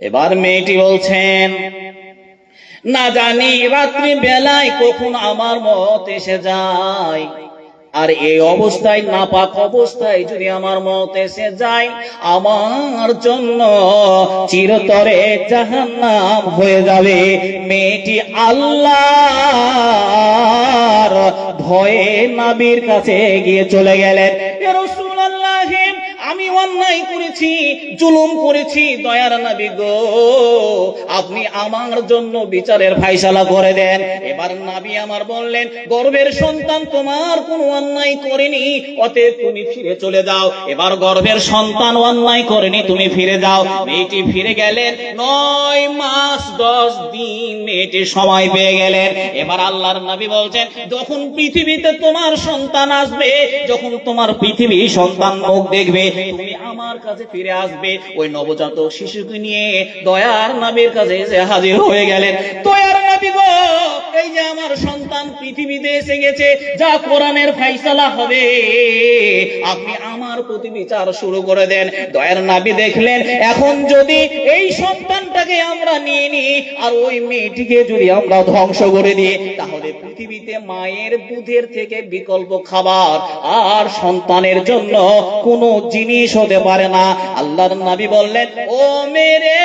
এবার মেয়েটি বলছেন, না জানি রাত্রি বেলায় কখন আমার মত এসে যায়। আর এই অবস্থায় নাপাক অবস্থায় যদি আমার মত এসে যায়, আমার জন্য চিরতরে জাহান্নাম হয়ে যাবে। মেয়েটি আল্লাহর ভয়ে নাবির কাছে গিয়ে চলে গেলেন। রাসূলুল্লাহ আমি অন্যায় করেছি, জুলুম করেছি, দয়ার নবী গো। আপনি আমার জন্য বিচারের ফাইসালা করে দেন। এবার নাবি আমার বললেন, গর্বের সন্তান তোমার কোনো অন্যায় করেনি, অতএব তুমি ফিরে চলে যাও। এবার গর্বের সন্তান অন্যায় করেনি, তুমি ফিরে যাও। মেয়েটি ফিরে গেলেন, নয় মাস দশ দিন মেয়েটি সময় পেয়ে গেলেন। এবার আল্লাহর নাবি বলছেন, যখন পৃথিবীতে তোমার সন্তান আসবে, যখন তোমার পৃথিবী সন্তান মুখ দেখবে তুমি আমার কাছে ফিরে আসবে। ওই নবজাতক শিশুকে নিয়ে দয়ার নবীর কাছে হাজির হয়ে গেলেন। দয়ার গো, এই যে আমার সন্তান পৃথিবীতে এসে গেছে, যা কোরআনের হবে। আপনি আমার প্রতি বিচার শুরু করে দেন। দয়ার দেখলেন, এখন যদি এই সন্তানটাকে আমরা নিয়ে নিই, আর ওই মেয়েটিকে যদি আমরা ধ্বংস করে দিই, তাহলে পৃথিবীতে মায়ের দুধের থেকে বিকল্প খাবার আর সন্তানের জন্য কোনো জিনিস হতে পারে না। আল্লাহর নবী বললেন, ও মেরে,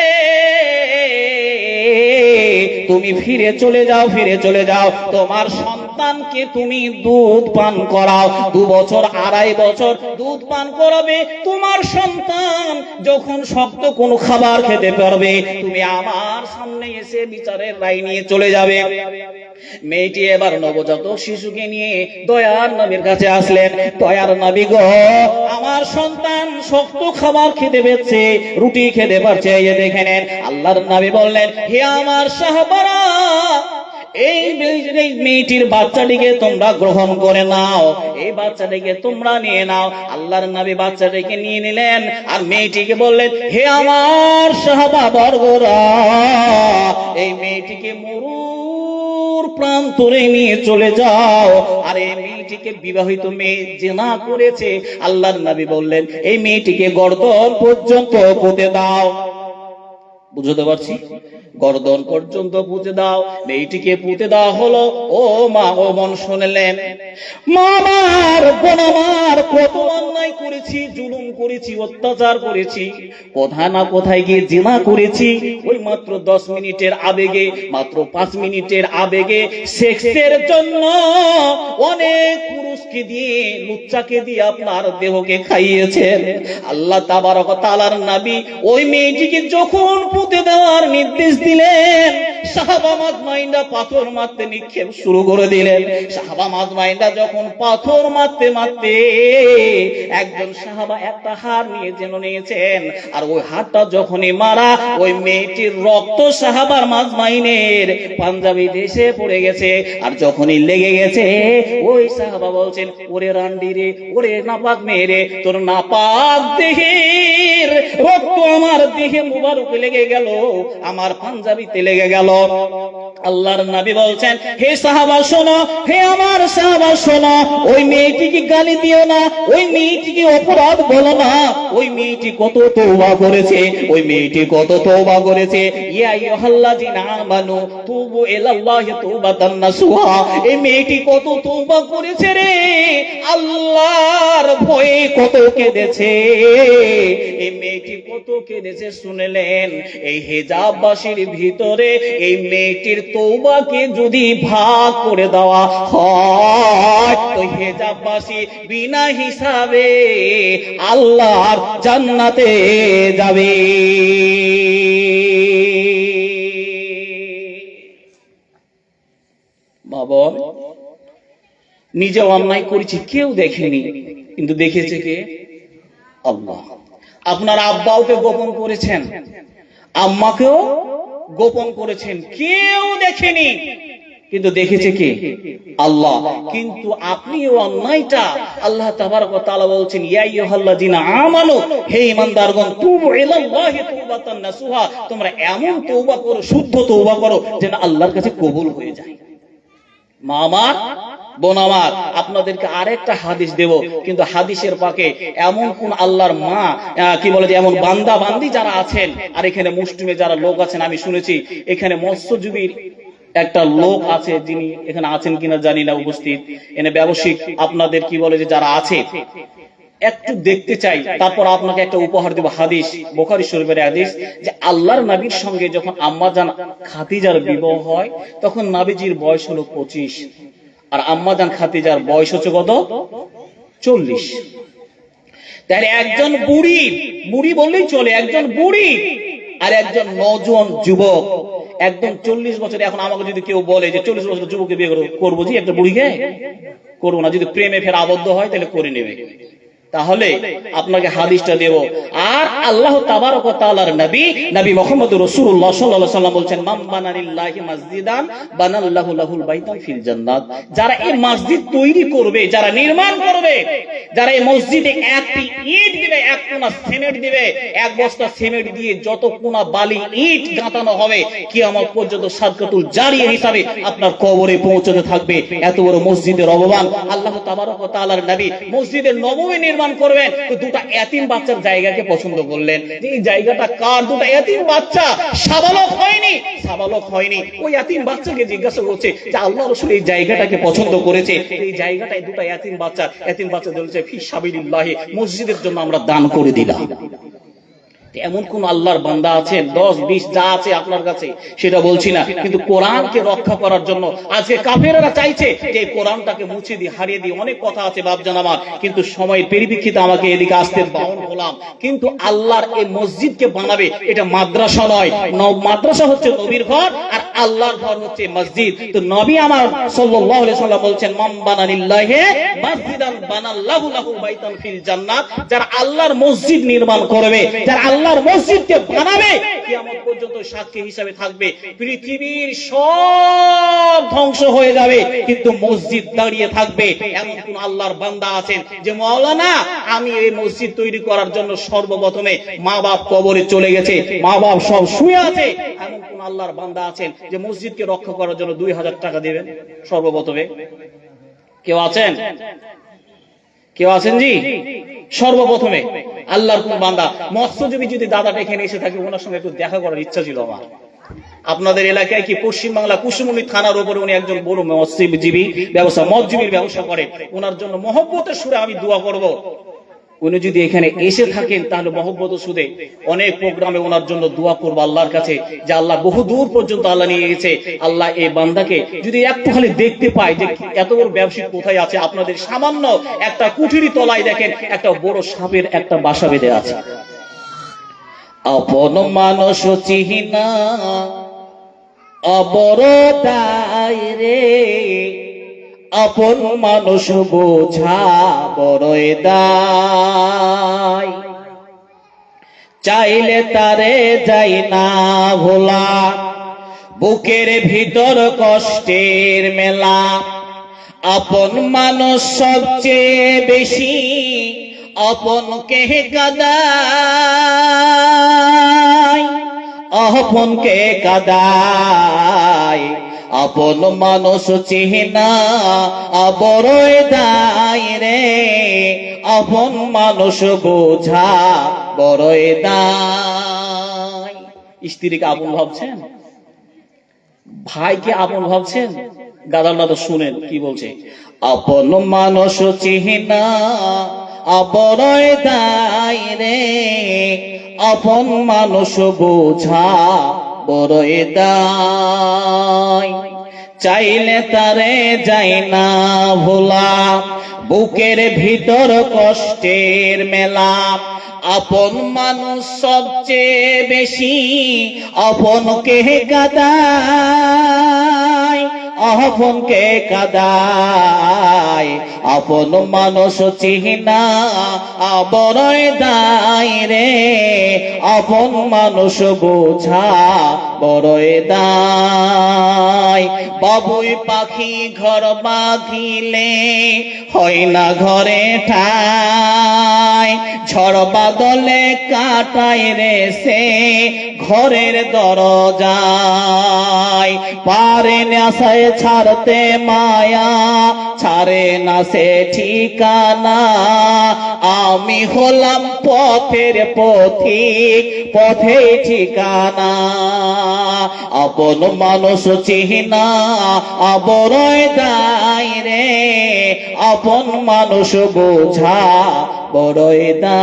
তুমি ফিরে চলে যাও, ফিরে চলে যাও। তোমার সন্তানকে তুমি দুধ পান করাও। দু বছর, আড়াই বছর দুধ পান করাবে। তোমার সন্তান যখন শক্ত কোনো খাবার খেতে পারবে, তুমি আমার সামনে এসে বিচারের রায় নিয়ে চলে যাবে। মেয়েটি এবার নবজাতক শিশুকে নিয়ে দয়ার নবীর কাছে আসলেন। দয়ার নবী গো, আমার সন্তান শক্ত খাবার খেতে পেয়েছে রুটি খেতে পারছে, এই দেখে নেন। আল্লাহর নবী বললেন, হে আমার সাহাবারা, এই মেয়েটির বাচ্চাটিকে তোমরা গ্রহণ করে নাও, এই বাচ্চাটিকে তোমরা নিয়ে নাও। আল্লাহর নবী বাচ্চাটিকে নিয়ে নিলেন আর মেয়েটিকে বললেন, হে আমার সাহাবা বর্গরা এই মেয়েটিকে মরুর প্রান্তরে নিয়ে চলে যাও। আর এই মেয়েটিকে বিবাহিত মেয়ে জেনা করেছে। আল্লাহর নবী বললেন, এই মেয়েটিকে গর্দন পর্যন্ত পুঁতে দাও। বুঝতে পারছি? গর্দন পর্যন্ত পুঁতে দাও, মেয়েটিকে পুঁতে দেওয়া হলো। ও মা, ও মন শুনলেন। মামার কত অন্যায় করেছি, জুলুম করেছি, অত্যাচার করেছি। কোথায় না কোথায় গিয়ে জিনা করেছি, ওই মাত্র দশ মিনিটের আবেগে, মাত্র পাঁচ মিনিটের আবেগে। সেক্সের জন্য অনেক পুরুষকে দিয়ে, লুচ্চাকে দিয়ে আপনার দেহকে খাইয়েছেন। আল্লাহ তালার নাবি ওই মেয়েটিকে যখন পুঁতে দেওয়ার নির্দেশ দিলেন একটা হার নিয়ে যেন নিয়েছেন, আর ওই হারটা যখনই মারা, ওই মেয়েটির রক্ত সাহাবার পাঞ্জাবি দেশে পড়ে গেছে, আর যখনই লেগে গেছে, ওই সাহাবা বলছেন, ওরে রান্ডি রে, ওরে নাপাক মেয়ে রে, তোর নাপাক দেহের রক্ত আমার দেহে মুবারক লেগে গেল, আমার পাঞ্জাবিতে লেগে গেল। আল্লাহর নবী বলছেন, হে সাহাবা, শোনো, হে আমার সাহাবা, শোনো, ওই মেয়েটিকে গালি দিও না, ওই মেয়েটিকে অপরাধ বলো না, ওই মেয়েটি কত তওবা করেছে, ওই মেয়েটি কত তওবা করেছে, ইয়া আইয়ুহাল্লাযিনা আমানু তুবু ইলাল্লাহি তাওবাতান নাসুহা এই মেয়েটি কত তওবা করেছে রে, আল্লাহর ভয়ে কত কেঁদেছে, এই মেয়েটি কত কেঁদেছে শুনলেন, এই হেজাববাসীর ভিতরে এই মেয়েটির তৌবাকে যদি ভাগ করে দেওয়া হয় তো হেজাববাসী বিনা হিসাবে আল্লাহর জান্নাতে যাবে। বাবা নিজে অন্যায় করেছি, কেউ দেখেনি, কিন্তু দেখেছে কে? আল্লাহ। আপনার আব্বাওকে গোপন করেছেন, আম্মাকেও গোপন করেছেন। কেউ দেখেনি। কিন্তু দেখেছে কি? আল্লাহ। কিন্তু আপনি অন্যায়টা আল্লাহ তাবার কথা বলছেন আমানো, হে ঈমানদারগণ, তুবু ইলাল্লাহি তোমরা এমন তৌবা করো, শুদ্ধ তৌবা করো, যেন আল্লাহর কাছে কবুল হয়ে যায়। মা আমার বোন আমার, আপনাদেরকে আরেকটা হাদিস দেব। কিন্তু হাদিসের পাকে এমন কোন আল্লাহর মা কি বলে যে, এমন বান্দা, বান্দি যারা আছেন, আর এখানে মুসলিমে যারা লোক আছেন, আমি শুনেছি, এখানে মৎস্যজীবীর একটা লোক আছে যিনি এখানে আছেন কিনা জানি না উপস্থিত। এনে ব্যবসায়িক, আপনাদের কি বলে যে, যারা আছে, একটু দেখতে চাই। তারপর আপনাকে একটা উপহার দেব, হাদিস, বোখারি শরীফের হাদিস, যে আল্লাহর নবীর সঙ্গে যখন আম্মা জান খাতিজার বিবাহ হয়, তখন নাবিজির বয়স হলো পঁচিশ। আর আম্মা জান খাতিজার বয়স হচ্ছে কত? চল্লিশ। তাহলে একজন বুড়ি বুড়ি বললেই চলে, একজন বুড়ি আর একজন নজন যুবক। একদম চল্লিশ বছর, এখন আমাকে যদি কেউ বলে যে চল্লিশ বছর যুবককে বিয়ে করব জি, একটা বুড়িকে? করব না। যদি প্রেমে ফের আবদ্ধ হয়, তাহলে করে নেবে। তাহলে আপনাকে হাদিসটা দেব। আর আল্লাহ তাবারক তাআলার নবী নবী মুহাম্মদ রাসূলুল্লাহ সাল্লাল্লাহু আলাইহি সাল্লাম বলছেন, মান বানালিল্লাহি মাসজিদান, বানাল্লাহু লাহুল বাইতান ফিল জান্নাত। যারা এই মসজিদ তৈরি করবে, যারা নির্মাণ করবে, যারা এই মসজিদে একটি ইট দিবে, এক কোনা সিমেন্ট দিবে, এক বস্তা সিমেন্ট দিয়ে যত কোনা বালি, ইট গাঁথানো হবে, কিয়ামত পর্যন্ত সাদকাতুল জারিয়া হিসাবে আপনার কবরে পৌঁছতে থাকবে। এত বড় মসজিদের অবদান আল্লাহ তাবারক তাআলার নবী মসজিদের নবমী নির্মাণ করবেন? তো দুটা এতিম বাচ্চার জায়গাকে পছন্দ করলেন। যে এই জায়গাটা কার? দুটা এতিম বাচ্চা। সাবালক হয়নি। সাবালক হয়নি। ওই এতিম বাচ্চাকে জিজ্ঞাসা করছে যে আল্লাহ রসুল এই জায়গাটাকে পছন্দ করেছে। এই জায়গাটায় দুটা এতিম বাচ্চা। এতিম বাচ্চা বলছে, ফি সাবিল্লাহে মসজিদের জন্য আমরা দান করে দিলাম। এমন কোন আল্লাহর বান্দা আছেন দশ, বিশ যা আছে আপনার কাছে, সেটা বলছি না। কিন্তু কোরআনকে রক্ষা করার জন্য আজকে কাফেরা চাইছে যে কোরআনটাকে মুছে দিয়ে হারিয়ে দিয়ে অনেক কথা আছে বাপজান আমার, কিন্তু সময়ের পরিপ্রেক্ষিতে আমাকে এদিকে আসতে বাউন হলাম কিন্তু আল্লাহর এই মসজিদকে বানাবে এটা মাদ্রাসা নয়। মাদ্রাসা হচ্ছে নবীর ঘর আর আল্লাহর ঘর হচ্ছে মসজিদ। তো নবী আমার সাল্লাল্লাহু আলাইহি সাল্লাম বলছেন, মান বানালিল্লাহি মসজিদান বানাল্লাহু লাহু বাইতান ফিল জান্নাত। যারা আল্লাহর মসজিদ নির্মাণ করবে, যারা আল্লাহর মসজিদকে বানাবে, কিয়ামত পর্যন্ত সাক্ষী থাকবে। পৃথিবীর সব ধ্বংস হয়ে যাবে, কিন্তু মসজিদ দাঁড়িয়ে থাকবে। এমন কোন আল্লাহর বান্দা আছেন যে, মাওলানা, আমি এই মসজিদ তৈরি করার জন্য সর্বপ্রথমে মা বাপ কবরে চলে গেছে। মা বাপ সব শুয়ে আছে। এমন আল্লাহর বান্দা আছেন যে মসজিদকে রক্ষা করার জন্য দুই হাজার টাকা দেবেন সর্বপ্রথমে। কেউ আছেন? কেউ আছেন জি? সর্বপ্রথমে আল্লাহর কোন বান্দা। মৎস্যজীবী যদি দাদাটা এখানে এসে থাকে, ওনার সঙ্গে একটু দেখা করার ইচ্ছা ছিল আমার। আপনাদের এলাকায় কি পশ্চিম বাংলা কুসুমুলি থানার উপরে উনি একজন বড় মৎস্যজীবী ব্যবসা মৎস্যজীবীর ব্যবসা করেন। ওনার জন্য মহব্বতের সুরে আমি দোয়া করব। উনি যদি এখানে এসে থাকেন, তাহলে মহব্বত সুদে অনেক প্রোগ্রামে ওনার জন্য দোয়া করব আল্লাহর কাছে, যে আল্লাহ বহু দূর পর্যন্ত আল্লাহ নিয়ে গেছে। আল্লাহ এই বান্দাকে যদি একটু খালি দেখতে পায় যে এত বড় ব্যবসায়িক কোথায় আছে, আপনাদের সামান্য একটা কুঠিরি তলায় দেখেন, একটা বড় সাপের একটা বাসা বেঁধে আছে। আপন মানুষ চিহিনা অবরদায় রে। আপন মানুষ বোঝা বড়ই দায়। চাইলে তারে যাই না ভোলা, বুকের ভিতর কষ্টের মেলা। আপন মানুষ সবচেয়ে বেশি আপনকে কাদায়? আপনকে কাদায়? আপন মানুষ চিহ্না বড়ই দায় রে। আপন মানুষ বোঝা বড়ই দায়। স্ত্রীকে আপন ভাবছেন? ভাইকে আপন ভাবছেন? গাদালটা তো শুনেন, কি বলছে? আপন মানুষ চিহ্না বড়ই দায় রে। আপন মানুষ বোঝা চাইলে তারে যাই না ভোলা, বুকের ভিতর কষ্টের মেলা। আপন মানুষ সবচেয়ে বেশি, আপন আপনকে কাদায় আপনকে কাদায় আপন মানুষ চিহিনা আবরয় দায় রে আপন মানুষ বোঝা বড়ই দায়। বাবুই পাখি ঘর বাঁধিলে হয় না ঘরে ঠাই ঝড় বাদলে কাটায় রে সে ঘরের দরজায়। পারে নেশায় ছাড়তে মায়া, ছাড়ে না সে ঠিকানা। আমি হলাম পথের পথিক পথে ঠিকানা। আপন মানুষ চিহিনা আবরয় দায় রে। আপন মানুষ বোঝা বড়ই দা